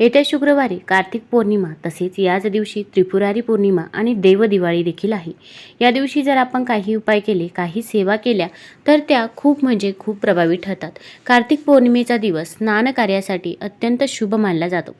येत्या शुक्रवारी कार्तिक पौर्णिमा तसेच याच दिवशी त्रिपुरारी पौर्णिमा आणि देव दिवाळी देखील आहे. या दिवशी जर आपण काही उपाय केले काही सेवा केल्या तर त्या खूप म्हणजे खूप प्रभावी ठरतात. कार्तिक पौर्णिमेचा दिवस स्नान कार्यासाठी अत्यंत शुभ मानला जातो.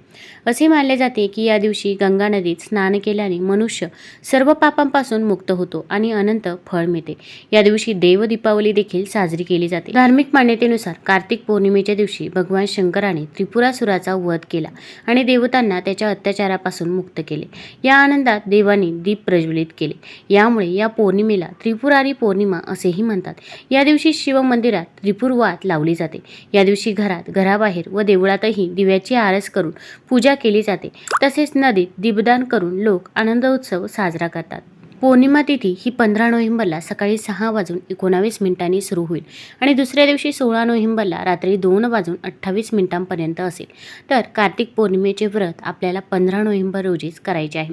असे मानले जाते की या दिवशी गंगा नदीत स्नान केल्याने मनुष्य सर्व पापांपासून मुक्त होतो आणि अनंत फळ मिळते. या दिवशी देव दीपावली देखील साजरी केली जाते. धार्मिक मान्यतेनुसार कार्तिक पौर्णिमेच्या दिवशी भगवान शंकराने त्रिपुरासुराचा वध केला. आणि देवतांना त्याच्या अत्याचारापासून मुक्त केले. या आनंदात देवाने दीप प्रज्वलित केले. यामुळे या पौर्णिमेला त्रिपुरारी पौर्णिमा असेही म्हणतात. या दिवशी शिव मंदिरात त्रिपुरवात लावली जाते. या दिवशी घरात घराबाहेर व देवळातही दिव्याची आरस करून पूजा केली जाते. तसेच नदीत दीपदान करून लोक आनंद उत्सव साजरा करतात. पौर्णिमा तिथी ही पंधरा नोव्हेंबरला सकाळी सहा वाजून एकोणावीस मिनिटांनी सुरू होईल आणि दुसऱ्या दिवशी सोळा नोव्हेंबरला रात्री दोन वाजून अठ्ठावीस मिनिटांपर्यंत असेल. तर कार्तिक पौर्णिमेचे व्रत आपल्याला पंधरा नोव्हेंबर रोजीच करायचे आहे.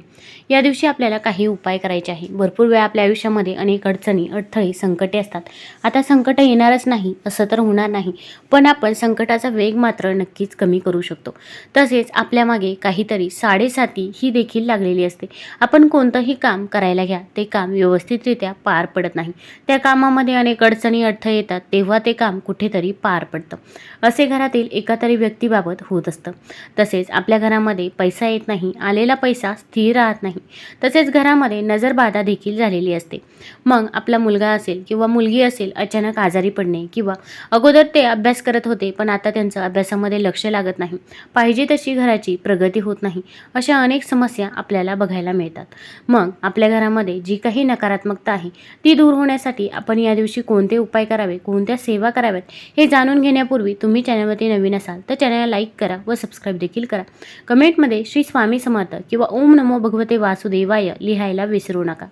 या दिवशी आपल्याला काही उपाय करायचे आहे. भरपूर वेळा आपल्या आयुष्यामध्ये अनेक अडचणी अडथळे संकटे असतात. आता संकट येणारच नाही असं तर होणार नाही पण आपण संकटाचा वेग मात्र नक्कीच कमी करू शकतो. तसेच आपल्यामागे काहीतरी साडेसाती ही देखील लागलेली असते. आपण कोणतंही काम करायला घ्या ते काम व्यवस्थितरित्या पार पडत नाही. त्या कामामध्ये अनेक अडचणी अडथळे येतात तेव्हा ते काम कुठेतरी पार पडतं. असे घरातील एका तरी व्यक्तीबाबत होत असतं. तसेच आपल्या घरामध्ये पैसा येत नाही आलेला पैसा स्थिर राहत नाही. तसेच घरामध्ये नजरबाधा देखील झालेली असते. मग आपला मुलगा असेल किंवा मुलगी असेल अचानक आजारी पडणे किंवा अगोदर ते अभ्यास करत होते पण आता त्यांचं अभ्यासामध्ये लक्ष लागत नाही. पाहिजे तशी घराची प्रगती होत नाही अशा अनेक समस्या आपल्याला बघायला मिळतात. मग आपल्या घरामध्ये जी काही नकारात्मकता आहे ती दूर होण्यासाठी आपण या दिवशी कोणते उपाय करावे कोणत्या सेवा कराव्यात हे जाणून घेण्यापूर्वी तुम्ही चॅनलवरती नवीन असाल तर चॅनलला लाईक करा व सबस्क्राईब देखील करा. कमेंटमध्ये श्री स्वामी समर्थ किंवा ओम नमो भगवते वासुदेवाय लिहायला विसरू नका.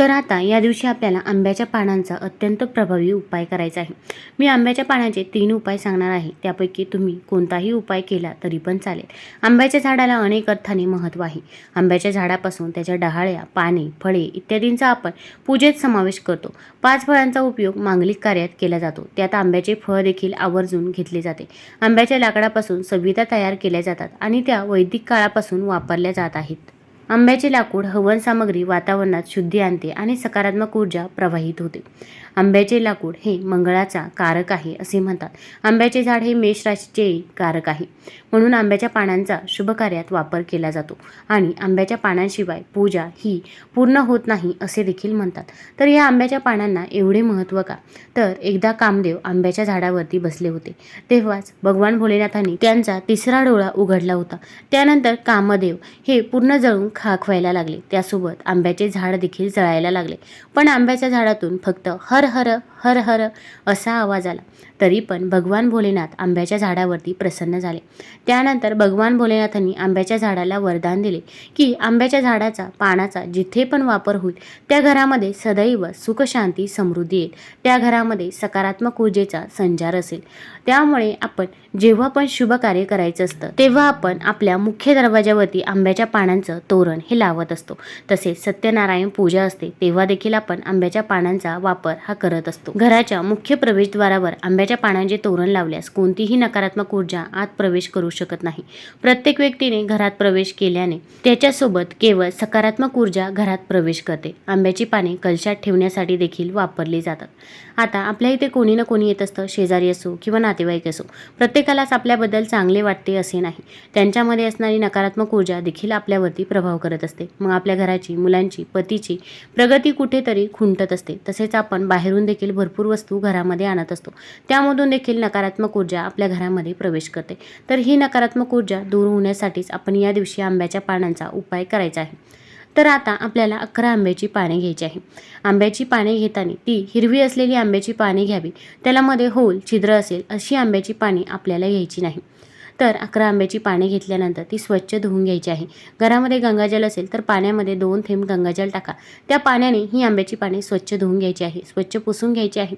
तर आता या दिवशी आपल्याला आंब्याच्या पानांचा अत्यंत प्रभावी उपाय करायचा आहे. मी आंब्याच्या पानाचे तीन उपाय सांगणार आहे. त्यापैकी तुम्ही कोणताही उपाय केला तरी पण चालेल. आंब्याच्या झाडाला अनेक अर्थाने महत्त्व आहे. आंब्याच्या झाडापासून त्याच्या डहाळ्या पाने फळे इत्यादींचा आपण पूजेत समावेश करतो. पाच फळांचा उपयोग मांगलिक कार्यात केला जातो. त्यात आंब्याचे फळ देखील आवर्जून घेतले जाते. आंब्याच्या लाकडापासून संविधा तयार केल्या जातात आणि त्या वैदिक काळापासून वापरल्या जात आहेत. आंब्याचे लाकूड हवन सामग्री वातावरणात शुद्धी आणते आणि सकारात्मक ऊर्जा प्रवाहित होते. आंब्याचे लाकूड हे मंगळाचा कारक आहे असे म्हणतात. आंब्याचे झाड हे मेष राशीचे कारक आहे. म्हणून आंब्याच्या पानांचा शुभ कार्यात वापर केला जातो आणि आंब्याच्या पानांशिवाय पूजा ही पूर्ण होत नाही असे देखील म्हणतात. तर या आंब्याच्या पानांना एवढे महत्त्व का? तर एकदा कामदेव आंब्याच्या झाडावरती बसले होते. तेव्हाच भगवान भोलेनाथांनी त्यांचा तिसरा डोळा उघडला होता. त्यानंतर कामदेव हे पूर्ण जळून खाक व्हायला लागले. त्यासोबत आंब्याचे झाड देखील जळायला लागले. पण आंब्याच्या झाडातून फक्त हर हर हर हर हर असा आवाज आला. तरी पण भगवान भोलेनाथ आंब्याच्या झाडावरती प्रसन्न झाले. त्यानंतर भगवान भोलेनाथांनी आंब्याच्या झाडाला वरदान दिले की आंब्याच्या झाडाचा पानाचा जिथे पण वापर होईल त्या घरामध्ये सदैव सुखशांती समृद्धी येईल. त्या घरामध्ये सकारात्मक ऊर्जेचा संचार असेल. त्यामुळे आपण जेव्हा पण शुभ कार्य करायचं असतं तेव्हा आपण आपल्या मुख्य दरवाजावरती आंब्याच्या पानांचं तोरण हे लावत असतो. तसेच सत्यनारायण पूजा असते तेव्हा देखील आपण आंब्याच्या पानांचा वापर हा करत असतो. घराच्या मुख्य प्रवेशद्वारावर आंब्याच्या पानांचे तोरण लावल्यास कोणतीही नकारात्मक ऊर्जा आत प्रवेश करू शकत नाही. प्रत्येक व्यक्तीने घरात प्रवेश केल्याने त्याच्यासोबत केवळ सकारात्मक ऊर्जा घरात प्रवेश करते. आंब्याची पाने कलशात ठेवण्यासाठी देखील वापरली जातात. आता आपल्या इथे कोणी ना कोणी येत असतं शेजारी असो किंवा नातेवाईक असो. प्रत्येकालाच आपल्याबद्दल चांगले वाटते असे नाही. त्यांच्यामध्ये असणारी नकारात्मक ऊर्जा देखील आपल्यावरती प्रभाव करत असते. मग आपल्या घराची मुलांची पतीची प्रगती कुठेतरी खुंटत असते. तसेच आपण बाहेरून देखील भरपूर वस्तू घरामध्ये आणत असतो. त्यामधून देखील नकारात्मक ऊर्जा आपल्या घरामध्ये प्रवेश करते. तर ही नकारात्मक ऊर्जा दूर होण्यासाठीच आपण या दिवशी आंब्याच्या पानांचा उपाय करायचा आहे. तर आता आपल्याला अकरा आंब्याची पाने घ्यायची आहे. आंब्याची पाने घेताना ती हिरवी असलेली आंब्याची पाने घ्यावी. त्याला मध्ये होल छिद्र असेल अशी आंब्याची पाने आपल्याला घ्यायची नाही. तर अकरा आंब्याची पाने घेतल्यानंतर ती स्वच्छ धुवून घ्यायची आहे. घरामध्ये गंगाजल असेल तर पाण्यामध्ये दोन थेंब गंगाजल टाका. त्या पाण्याने ही आंब्याची पाने स्वच्छ धुवून घ्यायची आहे. स्वच्छ पुसून घ्यायची आहे.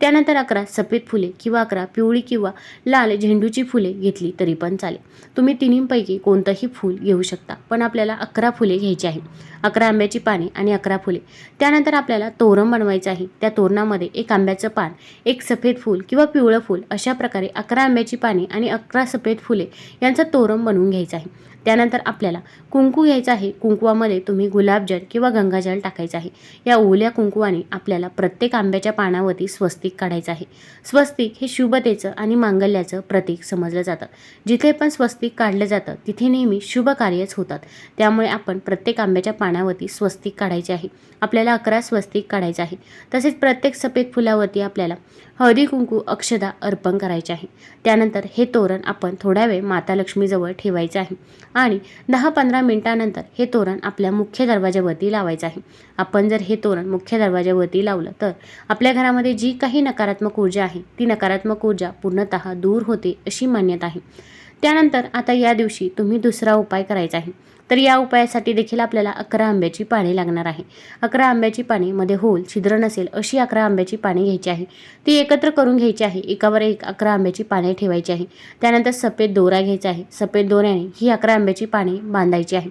त्यानंतर अकरा सफेद फुले किंवा अकरा पिवळी किंवा लाल झेंडूची फुले घेतली तरी पण चालेल. तुम्ही तिन्हींपैकी कोणतंही फूल घेऊ शकता पण आपल्याला अकरा फुले घ्यायची आहे अकरा आंब्याची पाने आणि अकरा फुले. त्यानंतर आपल्याला तोरण बनवायचं आहे. त्या तोरणामध्ये एक आंब्याचं पान एक सफेद फूल किंवा पिवळं फूल अशा प्रकारे अकरा आंब्याची पाने आणि अकरा सफेद फुले यांचं तोरण बनवून घ्यायचं आहे. त्यानंतर आपल्याला कुंकू घ्यायचं आहे. कुंकुवामध्ये तुम्ही गुलाबजल किंवा गंगाजल टाकायचं आहे. या ओल्या कुंकुवाने आपल्याला प्रत्येक आंब्याच्या पानावरती स्वस्तिक काढायचं आहे. स्वस्तिक हे शुभतेचं आणि मांगल्याचं प्रतीक समजलं जातं. जिथे पण स्वस्तिक काढलं जातं तिथे नेहमी शुभ कार्यच होतात. त्यामुळे आपण प्रत्येक आंब्याच्या पानावरती स्वस्तिक काढायचे आहे. आपल्याला अकरा स्वस्तिक काढायचं आहे. तसेच प्रत्येक सफेद फुलावरती आपल्याला हळदी कुंकू अक्षदा अर्पण करायचे आहे. त्यानंतर हे तोरण आपण थोड्या वेळ माता लक्ष्मीजवळ ठेवायचं आहे. आणि दहा पंधरा मिनिटानंतर हे तोरण आपल्या मुख्य दरवाज्यावरती लावायचं आहे. आपण जर हे तोरण मुख्य दरवाज्यावरती लावलं तर आपल्या घरामध्ये जी काही ही नकारात्मक ऊर्जा आहे ती नकारात्मक ऊर्जा पूर्णतः दूर होते अशी मान्यता आहे. त्यानंतर आता या दिवशी तुम्ही दुसरा उपाय करायचा आहे. तर या उपायासाठी देखील आपल्याला अकरा आंब्याची पाने लागणार आहे. अकरा आंब्याची पाने मध्ये होल छिद्र नसेल अशी अकरा आंब्याची पाने घ्यायची आहे. ती एकत्र करून घ्यायची आहे. एकावर एक अकरा आंब्याची पाने ठेवायची आहे. त्यानंतर सफेद दोरा घ्यायचा आहे. सफेद दोऱ्याने ही अकरा आंब्याची पाने बांधायची आहे.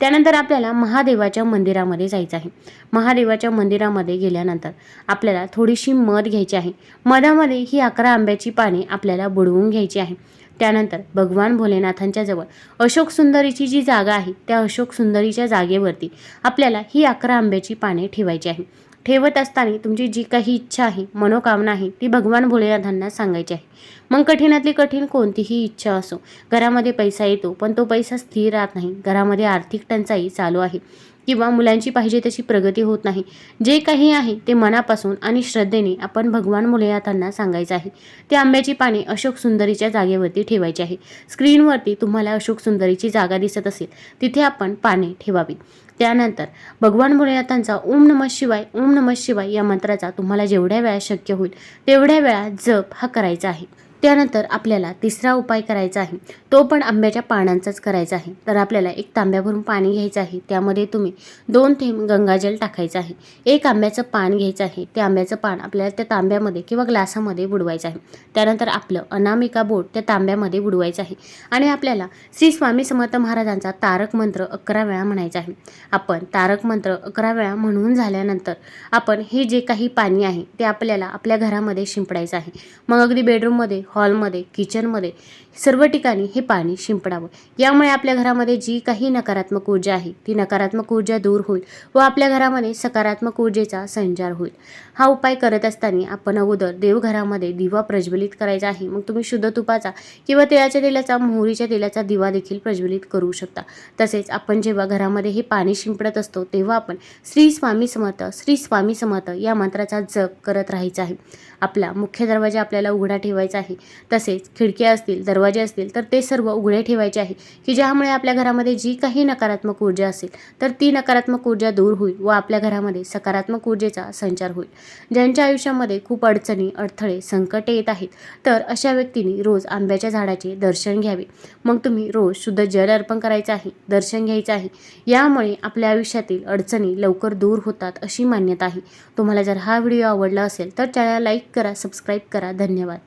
त्यानंतर आपल्याला महादेवाच्या मंदिरामध्ये जायचं आहे. महादेवाच्या मंदिरामध्ये गेल्यानंतर आपल्याला थोडीशी मध घ्यायची आहे. मधामध्ये ही अकरा आंब्याची पाने आपल्याला बुडवून घ्यायची आहे. त्यानंतर भगवान भोलेनाथांच्या जवळ अशोक सुंदरीची जी जागा आहे त्या अशोक सुंदरीच्या जागेवरती आपल्याला ही अकरा आंब्याची पाने ठेवायची आहे ठेवत असताना तुमची जी काही इच्छा आहे मनोकामना आहे ती भगवान भोलेनाथांना सांगायची आहे. मग कठीणातली कठीण कोणतीही इच्छा असो घरामध्ये पैसा येतो पण तो पैसा स्थिर राहत नाही. घरामध्ये आर्थिक टंचाई चालू आहे. किंवा मुलांची पाहिजे तशी प्रगती होत नाही. जे काही आहे ते मनापासून आणि श्रद्धेने आपण भगवान मुलयातांना सांगायचं आहे. ते आंब्याची पाने अशोक सुंदरीच्या जागेवरती ठेवायची आहे. स्क्रीनवरती तुम्हाला अशोक सुंदरीची जागा दिसत असेल. तिथे आपण पाने ठेवावी त्यानंतर भगवान भोलेनाथांचा ओम नमः शिवाय ओम नमः शिवाय या मंत्राचा तुम्हाला जेवढ्या वेळा शक्य होईल तेवढ्या वेळा जप हा करायचा आहे. त्यानंतर आपल्याला तिसरा उपाय करायचा आहे. तो पण आंब्याच्या पानांचाच करायचा आहे. तर आपल्याला एक तांब्याभरून पाणी घ्यायचं आहे. त्यामध्ये तुम्ही दोन थेंब गंगाजल टाकायचं आहे. एक आंब्याचं पान घ्यायचं आहे. ते आंब्याचं पान आपल्याला त्या तांब्यामध्ये किंवा ग्लासामध्ये बुडवायचं आहे. त्यानंतर आपलं अनामिका बोट त्या तांब्यामध्ये बुडवायचं आहे. आणि आपल्याला श्री स्वामी समर्थ महाराजांचा तारक मंत्र अकरा वेळा म्हणायचा आहे. आपण तारक मंत्र अकरा वेळा म्हणून झाल्यानंतर आपण हे जे काही पाणी आहे ते आपल्याला आपल्या घरामध्ये शिंपडायचं आहे. मग अगदी बेडरूममध्ये हॉलमध्ये किचनमध्ये सर्व ठिकाणी हे पाणी शिंपडावं. यामुळे आपल्या घरामध्ये जी काही नकारात्मक ऊर्जा आहे ती नकारात्मक ऊर्जा दूर होईल व आपल्या घरामध्ये सकारात्मक ऊर्जेचा संचार होईल. हा उपाय करत असताना आपण अगोदर देवघरामध्ये दिवा प्रज्वलित करायचा आहे. मग तुम्ही शुद्ध तुपाचा किंवा तेळाच्या तेलाचा मोहरीच्या तेलाचा दिवा देखील प्रज्वलित करू शकता. तसेच आपण जेव्हा घरामध्ये हे पाणी शिंपडत असतो तेव्हा आपण श्री स्वामी समर्थ श्री स्वामी समर्थ या मंत्राचा जप करत राहायचा आहे. आपला मुख्य दरवाजा आपल्याला उघडा ठेवायचा आहे. आहे तसेच खिडक्या असतील दरवाजे असतील तर ते सर्व उघडे ठेवायचे आहे की ज्यामुळे आपल्या घरामध्ये जी काही नकारात्मक ऊर्जा असेल तर ती नकारात्मक ऊर्जा दूर होईल व आपल्या घरामध्ये सकारात्मक ऊर्जेचा संचार होईल. ज्यांच्या आयुष्यामध्ये खूप अडचणी अडथळे संकटे येत आहेत तर अशा व्यक्तींनी रोज आंब्याच्या झाडाचे दर्शन घ्यावे. मग तुम्ही रोज शुद्ध जल अर्पण करायचं आहे दर्शन घ्यायचं आहे. यामुळे आपल्या आयुष्यातील अडचणी लवकर दूर होतात अशी मान्यता आहे. तुम्हाला जर हा व्हिडिओ आवडला असेल तर चॅनल लाईक करा सबस्क्राईब करा. धन्यवाद.